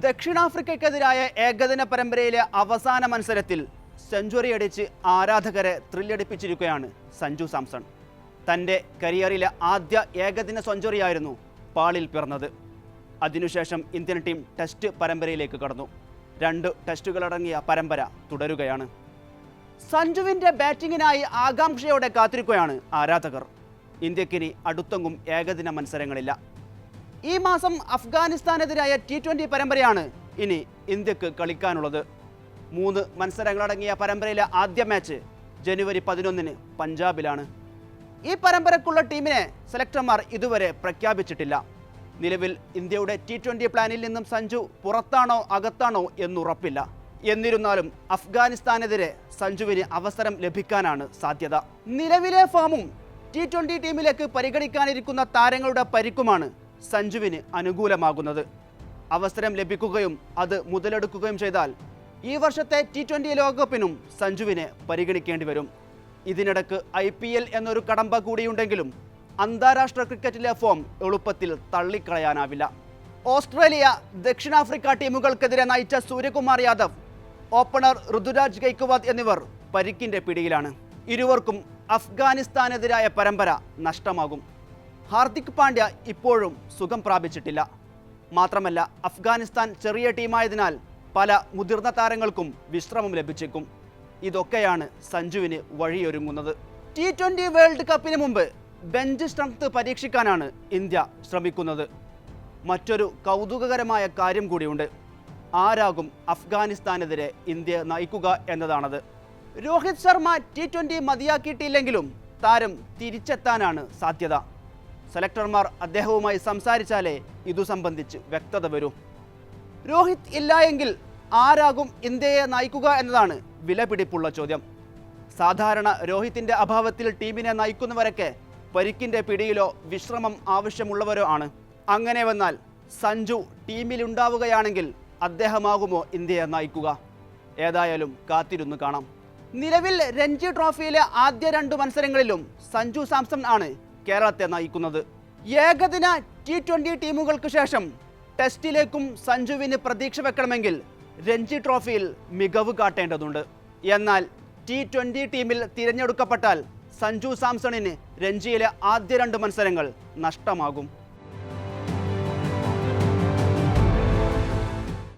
ദക്ഷിണാഫ്രിക്കയ്ക്കെതിരായ ഏകദിന പരമ്പരയിലെ അവസാന മത്സരത്തിൽ സെഞ്ചുറി അടിച്ച് ആരാധകരെ ത്രില്ലടിപ്പിച്ചിരിക്കുകയാണ് സഞ്ജു സാംസൺ. തന്റെ കരിയറിലെ ആദ്യ ഏകദിന സെഞ്ചുറിയായിരുന്നു പാളിൽ പിറന്നത്. അതിനുശേഷം ഇന്ത്യൻ ടീം ടെസ്റ്റ് പരമ്പരയിലേക്ക് കടന്നു. രണ്ട് ടെസ്റ്റുകളടങ്ങിയ പരമ്പര തുടരുകയാണ്. സഞ്ജുവിന്റെ ബാറ്റിങ്ങിനായി ആകാംക്ഷയോടെ കാത്തിരിക്കുകയാണ് ആരാധകർ. ഇന്ത്യക്കിനി അടുത്തെങ്ങും ഏകദിന മത്സരങ്ങളില്ല. ഈ മാസം അഫ്ഗാനിസ്ഥാനെതിരായ ടി ട്വന്റി പരമ്പരയാണ് ഇനി ഇന്ത്യയ്ക്ക് കളിക്കാനുള്ളത്. മൂന്ന് മത്സരങ്ങളടങ്ങിയ പരമ്പരയിലെ ആദ്യ മാച്ച് ജനുവരി പതിനൊന്നിന് പഞ്ചാബിലാണ്. ഈ പരമ്പരക്കുള്ള ടീമിനെ സെലക്ടർമാർ ഇതുവരെ പ്രഖ്യാപിച്ചിട്ടില്ല. നിലവിൽ ഇന്ത്യയുടെ ടി ട്വന്റി പ്ലാനിൽ നിന്നും സഞ്ജു പുറത്താണോ അകത്താണോ എന്നുറപ്പില്ല. എന്നിരുന്നാലും അഫ്ഗാനിസ്ഥാനെതിരെ സഞ്ജുവിന് അവസരം ലഭിക്കാനാണ് സാധ്യത. നിലവിലെ ഫോമും ടി ട്വന്റി ടീമിലേക്ക് പരിഗണിക്കാനിരിക്കുന്ന താരങ്ങളുടെ പരിക്കുമാണ് സഞ്ജുവിന് അനുകൂലമാകുന്നത്. അവസരം ലഭിക്കുകയും അത് മുതലെടുക്കുകയും ചെയ്താൽ ഈ വർഷത്തെ ടി ട്വന്റി ലോകകപ്പിനും സഞ്ജുവിനെ പരിഗണിക്കേണ്ടി വരും. ഇതിനിടക്ക് ഐ പി എൽ എന്നൊരു കടമ്പ കൂടിയുണ്ടെങ്കിലും അന്താരാഷ്ട്ര ക്രിക്കറ്റിലെ ഫോം എളുപ്പത്തിൽ തള്ളിക്കളയാനാവില്ല. ഓസ്ട്രേലിയ ദക്ഷിണാഫ്രിക്ക ടീമുകൾക്കെതിരെ നയിച്ച സൂര്യകുമാർ യാദവ് ഓപ്പണർ ഋതുരാജ് ഗൈക്വാദ് എന്നിവർ പരിക്കിന്റെ പിടിയിലാണ്. ഇരുവർക്കും അഫ്ഗാനിസ്ഥാനെതിരായ പരമ്പര നഷ്ടമാകും. ഹാർദിക് പാണ്ഡ്യ ഇപ്പോഴും സുഖം പ്രാപിച്ചിട്ടില്ല. മാത്രമല്ല അഫ്ഗാനിസ്ഥാൻ ചെറിയ ടീമായതിനാൽ പല മുതിർന്ന താരങ്ങൾക്കും വിശ്രമം ലഭിച്ചേക്കും. ഇതൊക്കെയാണ് സഞ്ജുവിന് വഴിയൊരുങ്ങുന്നത്. ടി ട്വന്റി വേൾഡ് കപ്പിന് മുമ്പ് ബെഞ്ച് സ്ട്രെങ്ത് പരീക്ഷിക്കാനാണ് ഇന്ത്യ ശ്രമിക്കുന്നത്. മറ്റൊരു കൗതുകകരമായ കാര്യം കൂടിയുണ്ട്. ആരാകും അഫ്ഗാനിസ്ഥാനെതിരെ ഇന്ത്യ നയിക്കുക എന്നതാണത്. രോഹിത് ശർമ്മ ടി ട്വന്റി മതിയാക്കിയിട്ടില്ലെങ്കിലും താരം തിരിച്ചെത്താനാണ് സാധ്യത. സെലക്ടർമാർ അദ്ദേഹവുമായി സംസാരിച്ചാലേ ഇതു സംബന്ധിച്ച് വ്യക്തത വരൂ. രോഹിത് ഇല്ല എങ്കിൽ ആരാകും ഇന്ത്യയെ നയിക്കുക എന്നതാണ് വിലപിടിപ്പുള്ള ചോദ്യം. സാധാരണ രോഹിത്തിന്റെ അഭാവത്തിൽ ടീമിനെ നയിക്കുന്നവരൊക്കെ പരിക്കിന്റെ പിടിയിലോ വിശ്രമം ആവശ്യമുള്ളവരോ ആണ്. അങ്ങനെ വന്നാൽ സഞ്ജു ടീമിലുണ്ടാവുകയാണെങ്കിൽ അദ്ദേഹമാകുമോ ഇന്ത്യയെ നയിക്കുക? ഏതായാലും കാത്തിരുന്നു കാണാം. നിലവിൽ രഞ്ജി ട്രോഫിയിലെ ആദ്യ രണ്ട് മത്സരങ്ങളിലും സഞ്ജു സാംസൺ ആണ് കേരളത്തെ നയിക്കുന്നത്. ഏകദിന ടി ട്വന്റി ടീമുകൾക്ക് ശേഷം ടെസ്റ്റിലേക്കും സഞ്ജുവിന് പ്രതീക്ഷ വെക്കണമെങ്കിൽ രഞ്ജി ട്രോഫിയിൽ മികവ് കാട്ടേണ്ടതുണ്ട്. എന്നാൽ ടി ട്വന്റി ടീമിൽ തിരഞ്ഞെടുക്കപ്പെട്ടാൽ സഞ്ജു സാംസണിന് രഞ്ജിയിലെ ആദ്യ രണ്ട് മത്സരങ്ങൾ നഷ്ടമാകും.